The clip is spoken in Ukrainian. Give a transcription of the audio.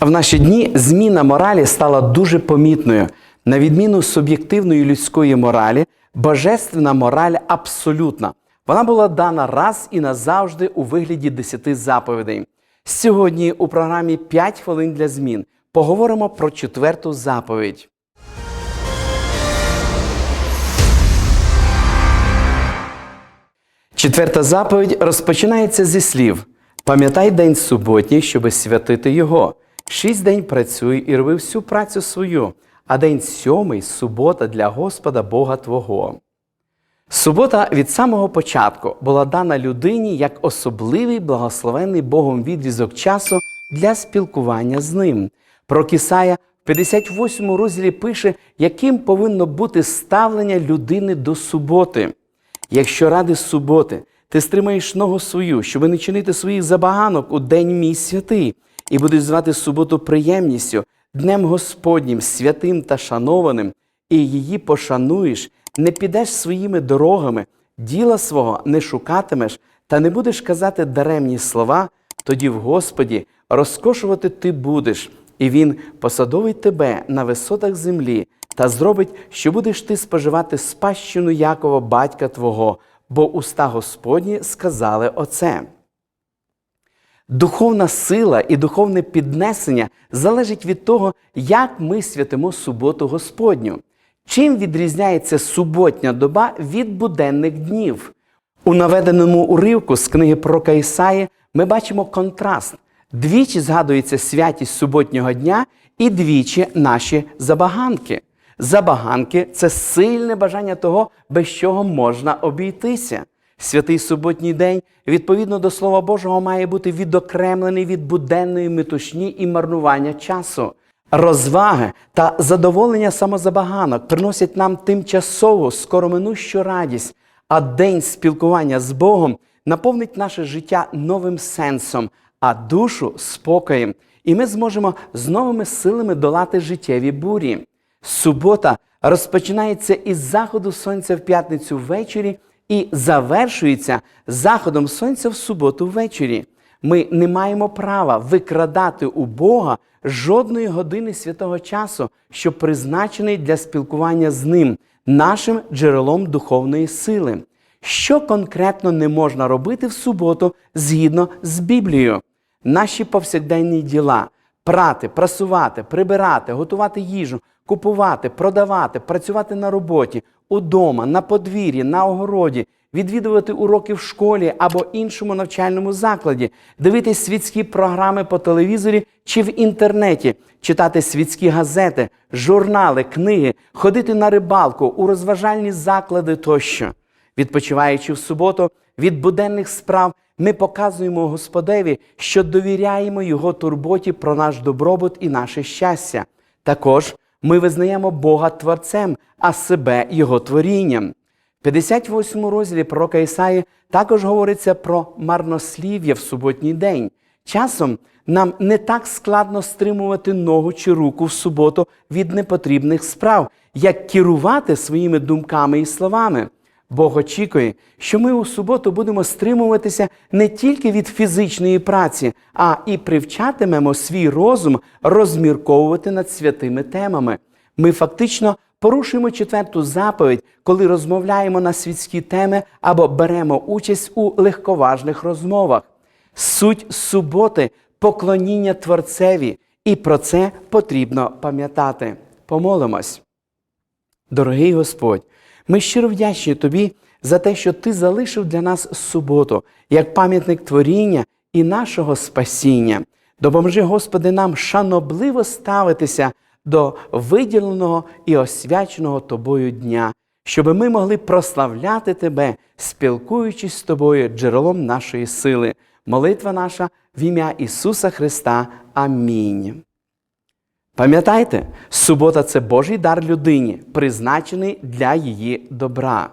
В наші дні зміна моралі стала дуже помітною. На відміну суб'єктивної людської моралі, божественна мораль абсолютна. Вона була дана раз і назавжди у вигляді десяти заповідей. Сьогодні у програмі «5 хвилин для змін поговоримо про четверту заповідь. Четверта заповідь розпочинається зі слів: Пам'ятай день суботній, щоби святити його. Шість день працюй і роби всю працю свою, а день сьомий субота для Господа Бога Твого. Субота від самого початку була дана людині як особливий благословений Богом відрізок часу для спілкування з ним. Про Кісая в 58 розділі пише, яким повинно бути ставлення людини до суботи. Якщо ради суботи ти стримаєш ногу свою, щоб не чинити своїх забаганок у день мій святий, і будеш звати суботу приємністю, днем Господнім, святим та шанованим, і її пошануєш, не підеш своїми дорогами, діла свого не шукатимеш, та не будеш казати даремні слова, тоді в Господі розкошувати ти будеш, і Він посадовить тебе на висотах землі та зробить, що будеш ти споживати спадщину Якова, батька твого, бо уста Господні сказали оце. Духовна сила і духовне піднесення залежить від того, як ми святимо суботу Господню. Чим відрізняється суботня доба від буденних днів? У наведеному уривку з книги про Ісаї ми бачимо контраст. Двічі згадується святість суботнього дня і двічі наші забаганки. Забаганки це сильне бажання того, без чого можна обійтися. Святий суботній день, відповідно до Слова Божого, має бути відокремлений від буденної метушні і марнування часу. Розваги та задоволення самозабаганок приносять нам тимчасову скороминущу радість, а день спілкування з Богом наповнить наше життя новим сенсом, а душу спокоєм. І ми зможемо з новими силами долати життєві бурі. Субота розпочинається із заходу сонця в п'ятницю ввечері і завершується заходом сонця в суботу ввечері. Ми не маємо права викрадати у Бога жодної години святого часу, що призначений для спілкування з ним, нашим джерелом духовної сили. Що конкретно не можна робити в суботу згідно з Біблією? Наші повсякденні діла прати, прасувати, прибирати, готувати їжу, купувати, продавати, працювати на роботі, удома, на подвір'ї, на огороді, відвідувати уроки в школі або іншому навчальному закладі, дивитись світські програми по телевізорі чи в інтернеті, читати світські газети, журнали, книги, ходити на рибалку, у розважальні заклади тощо. Відпочиваючи в суботу від буденних справ, ми показуємо Господеві, що довіряємо Його турботі про наш добробут і наше щастя. Також ми визнаємо Бога Творцем, а себе Його творінням. В 58 розділі пророка Ісаї також говориться про марнослів'я в суботній день. Часом нам не так складно стримувати ногу чи руку в суботу від непотрібних справ, як керувати своїми думками і словами. Бог очікує, що ми у суботу будемо стримуватися не тільки від фізичної праці, а і привчатимемо свій розум розмірковувати над святими темами. Ми фактично порушуємо четверту заповідь, коли розмовляємо на світські теми або беремо участь у легковажних розмовах. Суть суботи поклоніння Творцеві, і про це потрібно пам'ятати. Помолимось. Дорогий Господь, ми щиро вдячні Тобі за те, що Ти залишив для нас суботу як пам'ятник творіння і нашого спасіння. Допоможи, Господи, нам шанобливо ставитися до виділеного і освяченого Тобою дня, щоб ми могли прославляти Тебе, спілкуючись з Тобою, джерелом нашої сили. Молитва наша в ім'я Ісуса Христа. Амінь. Пам'ятайте, субота це Божий дар людині, призначений для її добра.